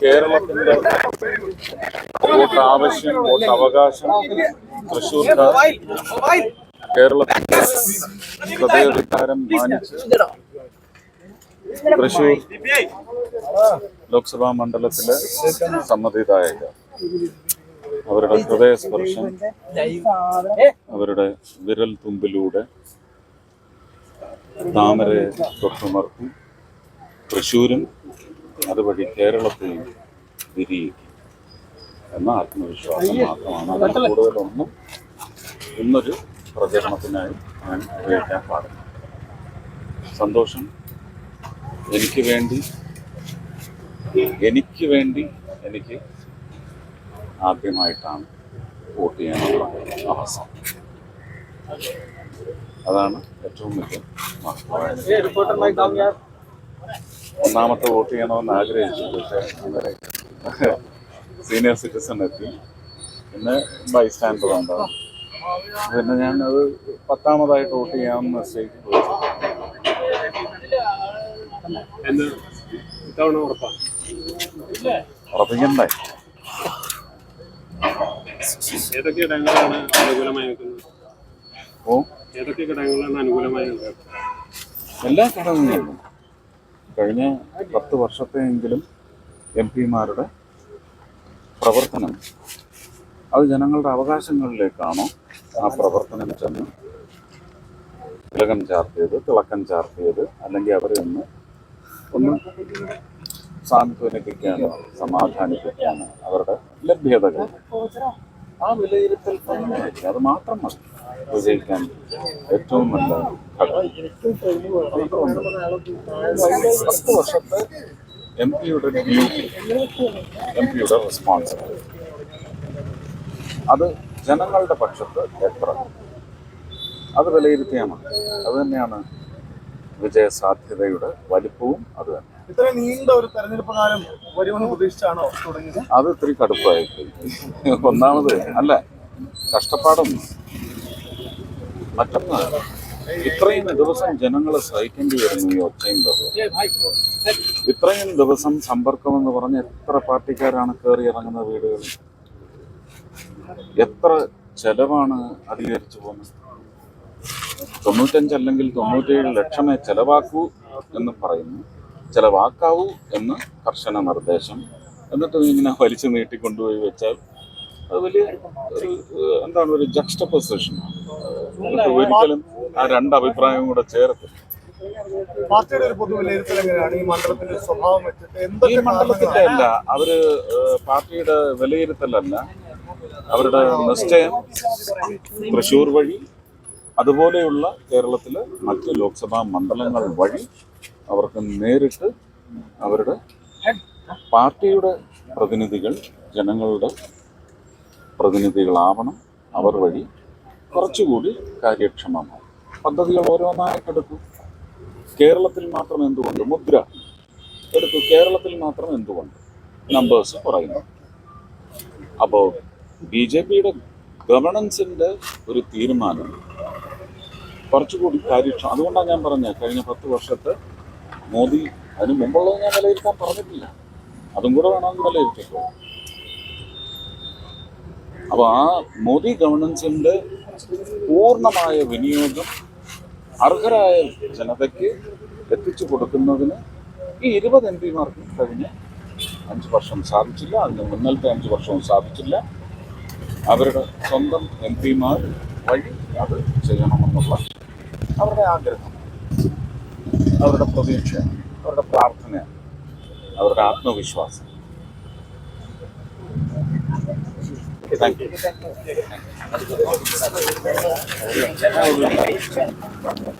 കേരളത്തിന്റെ വോട്ട് ആവശ്യം വോട്ട് അവകാശം തൃശ്ശൂർക്കാർ കേരളത്തിന്റെ ഹൃദയവികാരം മാനിച്ച് തൃശൂർ ലോക്സഭാ മണ്ഡലത്തിലെ സമ്മതിദായക അവരുടെ ഹൃദയസ്പർശം അവരുടെ വിരൽ തുമ്പിലൂടെ താമരയെ തൊട്ടുമർത്തി തൃശ്ശൂരും അതുവഴി കേരളത്തിൽ വിരിയിക്കും എന്ന ആത്മവിശ്വാസം മാത്രമാണ്. അതിൽ കൂടുതലൊന്നും ഇന്നൊരു പ്രചരണത്തിനായി ഞാൻ ഉപയോഗിക്കാൻ പാടില്ല. സന്തോഷം എനിക്ക് വേണ്ടി എനിക്ക് വേണ്ടി എനിക്ക് ആദ്യമായിട്ടാണ് വോട്ട് ചെയ്യാനുള്ള അവസരം. അതാണ് ഏറ്റവും വലിയ ഒന്നാമത്തെ വോട്ട് ചെയ്യണമെന്ന് ആഗ്രഹിച്ചു പക്ഷേ അന്നേരം സീനിയർ സിറ്റിസൺ എത്തി. പിന്നെ ബൈ സ്റ്റാൻഡർ ഉണ്ടാവും. പിന്നെ ഞാൻ അത് പത്താമതായിട്ട് വോട്ട് ചെയ്യാമെന്ന് നിശ്ചയിച്ചു. പോയി ഉറപ്പിക്കണ്ടേ? ഏതൊക്കെ ഘടകങ്ങളാണ് അനുകൂലമായി നിൽക്കുന്നത്? ഓ? ഏതൊക്കെ ഘടകങ്ങളാണ് അനുകൂലമായി നിൽക്കുന്നത്? എല്ലാ ഘടകങ്ങളിലും കഴിഞ്ഞ പത്ത് വർഷത്തെയെങ്കിലും എം പിമാരുടെ പ്രവർത്തനം അത് ജനങ്ങളുടെ അവകാശങ്ങളിലേക്കാണോ ആ പ്രവർത്തനം ചെന്ന് തിലകം ചാർത്തിയത് തിളക്കം ചാർത്തിയത് അല്ലെങ്കിൽ അവരെ ഒന്ന് ഒന്ന് സാന്ത്വനിപ്പിക്കാനോ സമാധാനിപ്പിക്കാനോ അവരുടെ ലഭ്യതകൾ. ആ വിലയിരുത്തൽ തന്നെയായിരിക്കും അത് മാത്രം മതി. വിജയിക്കാൻ ഏറ്റവും നല്ല പത്ത് വർഷത്തെ എം പിയുടെ ഡ്യൂട്ടി എം പിയുടെ റെസ്പോൺസിബിലിറ്റി അത് ജനങ്ങളുടെ പക്ഷത്ത് എത്ര? അത് വിലയിരുത്തിയാൽ മതി അത് തന്നെയാണ് വിജയ സാധ്യതയുടെ വലിപ്പവും അത് തന്നെ. ഇത്ര നീണ്ട ഒരു തെരഞ്ഞെടുപ്പ് കാലം വരുമെന്ന് പ്രതീക്ഷിച്ചാണോ തുടങ്ങിയത്? അത് ഇത്തിരി കടുപ്പായി പോയി. ഒന്നാമത് അല്ല? കഷ്ടപ്പാടും മറ്റൊന്ന് ഇത്രയും ദിവസം ജനങ്ങൾ സഹിക്കേണ്ടി വരുന്നു ഈ ബഹളവും. ഇത്രയും ദിവസം സമ്പർക്കം എന്ന് പറഞ്ഞ എത്ര പാർട്ടിക്കാരാണ് കയറി ഇറങ്ങുന്ന വീടുകളിൽ എത്ര ചെലവാണ് അധികരിച്ചു പോകുന്നത്? തൊണ്ണൂറ്റഞ്ച് അല്ലെങ്കിൽ തൊണ്ണൂറ്റേഴ് ലക്ഷമേ ചെലവാക്കൂ എന്ന് പറയുന്നു. ചെലവാക്കാവൂ എന്ന് കർശന നിർദ്ദേശം. എന്നിട്ട് ഇങ്ങനെ വലിച്ചു നീട്ടിക്കൊണ്ടുപോയി വെച്ചാൽ അത് വലിയ ഒരു എന്താണ് ഒരു ജക്സ്റ്റ പൊസിഷനാണ് ഒരിക്കലും ആ രണ്ട് അഭിപ്രായവും കൂടെ ചേർത്ത് പാർട്ടിയുടെ ഒരു പൊതു വിലയിരുത്തൽ എങ്ങനെയാണ്? ഈ മണ്ഡലത്തിന്റെ സ്വഭാവം വെച്ചിട്ട് എന്തൊക്കെ മണ്ഡലത്തിന്റെ അല്ല അവർ പാർട്ടിയുടെ വിലയിരുത്തലല്ല. അവരുടെ നിശ്ചയം തൃശൂർ വഴി അതുപോലെയുള്ള കേരളത്തിലെ മറ്റ് ലോക്സഭാ മണ്ഡലങ്ങൾ വഴി അവർക്ക് നേരിട്ട് അവരുടെ പാർട്ടിയുടെ പ്രതിനിധികൾ ജനങ്ങളുടെ പ്രതിനിധികളാവണം അവർ വഴി കുറച്ചുകൂടി കാര്യക്ഷമമാണ് പദ്ധതികൾ ഓരോന്നായിട്ടെടുക്കും കേരളത്തിൽ മാത്രം എന്തുകൊണ്ട്? മുദ്ര. എടുത്തു കേരളത്തിൽ മാത്രം എന്തുകൊണ്ട്? നമ്പേഴ്സ് കുറയുന്നു അപ്പോൾ ബി ജെ പിയുടെ ഗവർണൻസിന്റെ ഒരു തീരുമാനം കുറച്ചുകൂടി കാര്യക്ഷമം അതുകൊണ്ടാണ് ഞാൻ പറഞ്ഞത് കഴിഞ്ഞ പത്ത് വർഷത്തെ മോദി അതിന് മുമ്പുള്ളത് ഞാൻ വിലയിരുത്താൻ പറഞ്ഞിട്ടില്ല. അതും കൂടെ വേണമെന്ന് വിലയിരുത്തിക്കോ. അപ്പോൾ ആ മോദി ഗവൺമെൻസിന്റെ പൂർണമായ വിനിയോഗം അർഹരായ ജനതയ്ക്ക് എത്തിച്ചു കൊടുക്കുന്നതിന് ഈ ഇരുപത് എം പിമാർക്ക് കഴിഞ്ഞ അഞ്ച് വർഷം സാധിച്ചില്ല അതിന് മുന്നലത്തെ അഞ്ച് വർഷവും സാധിച്ചില്ല. അവരുടെ സ്വന്തം എം പിമാർ വഴി അത് ചെയ്യണമെന്നുള്ള അവരുടെ ആഗ്രഹം അവരുടെ പ്രതീക്ഷ അവരുടെ പ്രാർത്ഥന അവരുടെ ആത്മവിശ്വാസം. You thank you